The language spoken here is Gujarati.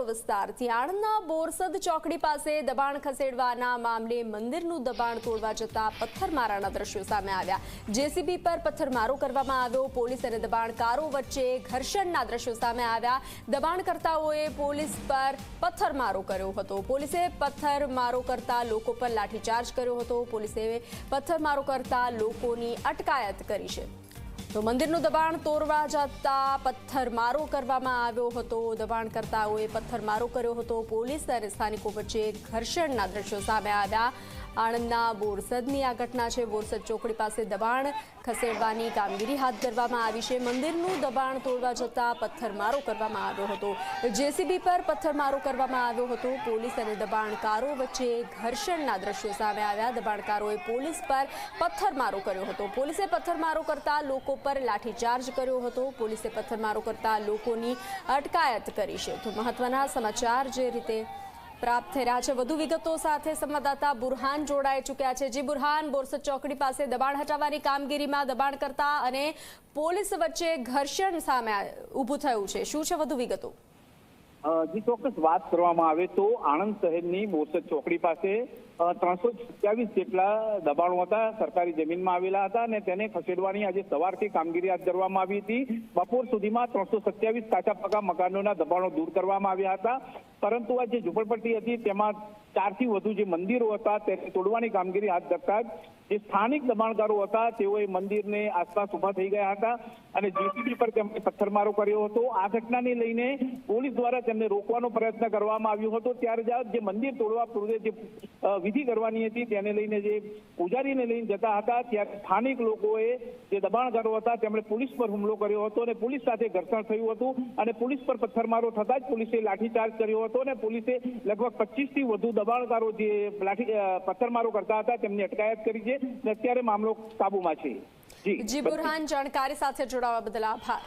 બોરો વિસ્તારથી આણંદના બોરસદ ચોકડી પાસે દબાણ ખસેડવાના મામલે મંદિરનું દબાણ તોડવા જતા પથ્થરમારાના દ્રશ્યો સામે આવ્યા. જેસીબી પર પથ્થરમારો કરવામાં આવ્યો. પોલીસ અને દબાણકારો વચ્ચે ઘર્ષણના દ્રશ્યો સામે આવ્યા. દબાણકર્તાઓએ પોલીસ પર પથ્થરમારો કર્યો હતો. પોલીસે પથ્થરમારો કરતા લોકો પર લાઠીચાર્જ કર્યો હતો. પોલીસે પથ્થરમારો કરતા લોકોની અટકાયત કરી છે. તો મંદિરનું દબાણ તોડવા જતા પથ્થરમારો કરવામાં આવ્યો હતો. દબાણકર્તાઓએ પથ્થરમારો કર્યો હતો. પોલીસ અને સ્થાનિકો વચ્ચે ઘર્ષણના દ્રશ્યો સામે આવ્યા. આણંદના બોરસદની આ ઘટના છે. બોરસદ ચોકડી પાસે દબાણ ખસેડવાની કામગીરી હાથ ધરવામાં આવી છે. મંદિરનું દબાણ તોડવા જતાં પથ્થરમારો કરવામાં આવ્યો હતો. જેસીબી પર પથ્થરમારો કરવામાં આવ્યો હતો. પોલીસ અને દબાણકારો વચ્ચે ઘર્ષણના દ્રશ્યો સામે આવ્યા. દબાણકારોએ પોલીસ પર પથ્થરમારો કર્યો હતો. પોલીસે પથ્થરમારો કરતા લોકો પર લાઠીચાર્જ કર્યો હતો. પોલીસે પથ્થરમારો કરતા લોકોની અટકાયત કરી છે. તો મહત્વના સમાચાર જે રીતે પ્રાપ્ત થઈ રહ્યા છે. વધુ વિગતો સાથે સંવાદદાતા બુરહાન જોડાઈ ચૂક્યા છે. જી બુરહાન, બોરસદ ચોકડી પાસે દબાણ હટાવવાની કામગીરીમાં દબાણ કરતા અને પોલીસ વચ્ચે ઘર્ષણ સામે ઊભું થયું છે. શું છે વધુ વિગતો? જી, ચોક્કસ વાત કરવામાં આવે તો આણંદ શહેરની બોરસદ ચોકડી પાસે ત્રણસો સત્યાવીસ જેટલા દબાણો હતા. સરકારી જમીનમાં આવેલા હતા અને તેને ખસેડવાની આજે સવારથી કામગીરી હાથ ધરવામાં આવી હતી. બપોર સુધીમાં ત્રણસો સત્યાવીસ કાચા પાકા મકાનોના દબાણો દૂર કરવામાં આવ્યા હતા. પરંતુ આ જે ઝુંપડપટ્ટી હતી તેમાં ચારથી વધુ જે મંદિરો હતા તેને તોડવાની કામગીરી હાથ ધરતા જે સ્થાનિક દબાણકારો હતા તેઓએ મંદિરને આસપાસ ઊભા થઈ ગયા હતા અને જેસીબી પર તેમણે પથ્થરમારો કર્યો હતો. આ ઘટનાને લઈને પોલીસ દ્વારા તેમને રોકવાનો પ્રયત્ન કરવામાં આવ્યો હતો. ત્યારે જે મંદિર તોડવા પૂર્વે જે વિધિ કરવાની હતી તેને લઈને જે પૂજારીને લઈને જતા હતા ત્યારે સ્થાનિક લોકોએ જે દબાણકારો હતા તેમણે પોલીસ પર હુમલો કર્યો હતો અને પોલીસ સાથે ઘર્ષણ થયું હતું અને પોલીસ પર પથ્થરમારો થતા જ પોલીસે લાઠીચાર્જ કર્યો હતો અને પોલીસે લગભગ પચીસથી વધુ દબાણકારો જે લાઠી પથ્થરમારો કરતા હતા, તેમની અટકાયત કરી છે અને અત્યારે મામલો કાબુમાં છે. જી, બુરહાન જાણકારી સાથે જોડાવા બદલ આભાર.